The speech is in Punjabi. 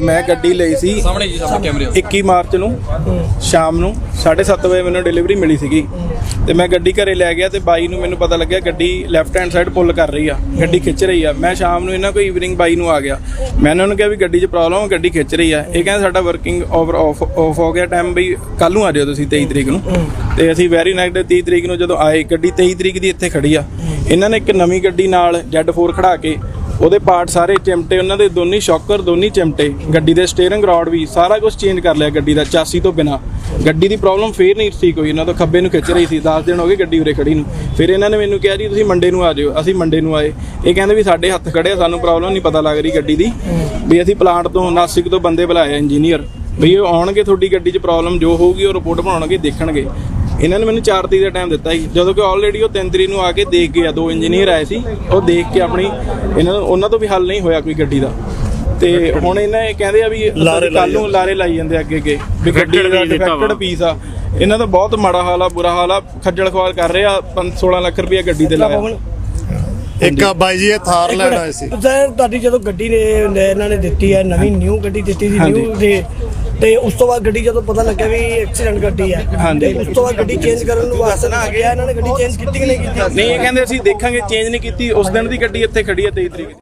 ਮੈਂ ਗੱਡੀ ਲਈ ਸੀ ਸਾਹਮਣੇ ਜੀ ਸਾਹਮਣੇ ਕੈਮਰੇ 21 ਮਾਰਚ ਨੂੰ ਸ਼ਾਮ ਨੂੰ 7:30 ਵਜੇ ਮੈਨੂੰ ਡਿਲੀਵਰੀ ਮਿਲੀ ਸੀਗੀ। ਤੇ ਮੈਂ ਗੱਡੀ ਘਰੇ ਲੈ ਗਿਆ ਤੇ ਬਾਈ ਨੂੰ ਮੈਨੂੰ ਪਤਾ ਲੱਗਿਆ ਗੱਡੀ ਲੈਫਟ ਹੈਂਡ ਸਾਈਡ ਪੁੱਲ ਕਰ ਰਹੀ ਆ ਗੱਡੀ ਖਿੱਚ ਰਹੀ ਆ। ਮੈਂ ਸ਼ਾਮ ਨੂੰ ਇਹਨਾਂ ਕੋਈ ਈਵਨਿੰਗ ਬਾਈ ਨੂੰ ਆ ਗਿਆ। ਮੈਂ ਇਹਨਾਂ ਨੂੰ ਕਿਹਾ ਵੀ ਗੱਡੀ 'ਚ ਪ੍ਰੋਬਲਮ ਆ ਗੱਡੀ ਖਿੱਚ ਰਹੀ ਆ। ਇਹ ਕਹਿੰਦੇ ਸਾਡਾ ਵਰਕਿੰਗ ਓਵਰ ਆਫ ਆਫ ਹੋ ਗਿਆ ਟਾਈਮ ਬਈ ਕੱਲ ਨੂੰ ਆ ਜਾਓ ਤੁਸੀਂ 23 ਤਰੀਕ ਨੂੰ। ਤੇ ਅਸੀਂ ਵੈਰੀ ਨੈਕਸਟ 30 ਤਰੀਕ ਨੂੰ ਜਦੋਂ ਆਏ ਗੱਡੀ 23 ਤਰੀਕ ਦੀ ਇੱਥੇ ਖੜੀ ਆ। ਇਹਨਾਂ ਨੇ ਇੱਕ ਨਵੀਂ ਗੱਡੀ ਨਾਲ Z4 ਖੜਾ ਕੇ ਉਹਦੇ ਪਾਰਟ ਸਾਰੇ ਚਿਮਟੇ, ਉਹਨਾਂ ਦੇ ਦੋਨੀ ਸ਼ੌਕਰ, ਦੋਨੀ ਚਿਮਟੇ। ਗੱਡੀ ਦੇ ਸਟੀਅਰਿੰਗ ਰੋਡ ਵੀ, ਸਾਰਾ ਕੁਝ ਚੇਂਜ ਕਰ ਲਿਆ ਗੱਡੀ ਦਾ ਚਾਸੀ ਤੋਂ ਬਿਨਾ। ਗੱਡੀ ਦੀ ਪ੍ਰੋਬਲਮ ਫੇਰ ਨਹੀਂ ਠੀਕ ਹੋਈ ਇਹਨਾਂ ਤੋਂ ਖੱਬੇ ਨੂੰ ਖਿੱਚ ਰਹੀ ਸੀ 10 ਦਿਨ ਹੋ ਗਏ ਗੱਡੀ ਉਰੇ ਖੜੀ ਨੂੰ। ਫਿਰ ਇਹਨਾਂ ਨੇ ਮੈਨੂੰ ਕਿਹਾ ਜੀ, ਤੁਸੀਂ ਮੰਡੇ ਨੂੰ ਆ ਜਾਓ, ਅਸੀਂ ਮੰਡੇ ਨੂੰ ਆਏ। ਇਹ ਕਹਿੰਦੇ ਵੀ ਸਾਡੇ ਹੱਥ ਖੜੇ ਸਾਨੂੰ ਪ੍ਰੋਬਲਮ ਨਹੀਂ ਪਤਾ ਲੱਗ ਰਹੀ ਗੱਡੀ ਦੀ। ਵੀ ਅਸੀਂ ਪਲਾਂਟ ਤੋਂ ਨਾਸਿਕ ਤੋਂ ਬੰਦੇ ਬੁਲਾਏ ਇੰਜੀਨੀਅਰ ਵੀ ਉਹ ਆਉਣਗੇ, ਤੁਹਾਡੀ ਗੱਡੀ 'ਚ ਪ੍ਰੋਬਲਮ ਜੋ ਹੋਊਗੀ, ਉਹ ਰਿਪੋਰਟ ਬਣਾਉਣਗੇ, ਦੇਖਣਗੇ। ਇਹਨਾਂ ਨੇ ਮੈਨੂੰ 4 ਤਰੀਕ ਦਾ ਟਾਈਮ ਦਿੱਤਾ ਸੀ। ਜਦੋਂ ਕਿ ਆਲਰੇਡੀ ਉਹ 3 ਤਰੀਕ ਨੂੰ ਆ ਕੇ ਦੇਖ ਗਏ ਆ ਦੋ ਇੰਜੀਨੀਅਰ ਆਏ ਸੀ। ਉਹ ਦੇਖ ਕੇ ਆਪਣੀ ਇਹਨਾਂ ਨੂੰ ਉਹਨਾਂ ਤੋਂ ਵੀ ਹੱਲ ਨਹੀਂ ਹੋਇਆ ਕੋਈ ਗੱਡੀ ਦਾ। ਤੇ ਹੁਣ ਇਹਨਾਂ ਇਹ ਕਹਿੰਦੇ ਆ ਵੀ ਕੱਲ ਨੂੰ ਲਾਰੇ ਲਾਈ ਜਾਂਦੇ ਅੱਗੇ ਅੱਗੇ ਵੀ ਗੱਡੀ ਦਾ ਡਿਫੈਕਟਡ ਪੀਸ ਆ। ਇਹਨਾਂ ਦਾ ਬਹੁਤ ਮਾੜਾ ਹਾਲ ਆ ਬੁਰਾ ਹਾਲ ਆ। ਖੱਜਲ ਖਵਾਲ ਕਰ ਰਹੇ ਆ 16 ਲੱਖ ਰੁਪਏ ਗੱਡੀ ਤੇ ਲਾਇਆ। ਇੱਕ ਆ ਬਾਈ ਜੀ ਇਹ ਥਾਰ ਲੈਣ ਆਏ ਸੀ। ਤੁਹਾਡੀ ਜਦੋਂ ਗੱਡੀ ਨੇ ਇਹਨਾਂ ਨੇ ਦਿੱਤੀ ਹੈ ਨਵੀਂ ਨਿਊ ਗੱਡੀ ਦਿੱਤੀ ਸੀ ਨਿਊ ਤੇ ਤੇ ਉਸ ਤੋਂ ਬਾਅਦ ਗੱਡੀ ਜਦੋਂ ਪਤਾ ਲੱਗਿਆ ਵੀ ਐਕਸੀਡੈਂਟ ਗੱਡੀ ਹੈ ਹਾਂਜੀ। ਤੇ ਉਸ ਤੋਂ ਬਾਅਦ ਗੱਡੀ ਚੇਂਜ ਕਰਨ ਨੂੰ ਵਾਸਤੇ ਨਾ ਆ ਗਿਆ ਇਹਨਾਂ ਨੇ ਗੱਡੀ ਚੇਂਜ ਕੀਤੀ ਕਿ ਨਹੀਂ ਕੀਤੀ ਨਹੀਂ ਇਹ ਕਹਿੰਦੇ ਅਸੀਂ ਦੇਖਾਂਗੇ ਚੇਂਜ ਨਹੀਂ ਕੀਤੀ ਉਸ ਦਿਨ ਦੀ ਗੱਡੀ ਇੱਥੇ ਖੜੀ ਹੈ 23 ਤਰੀਕ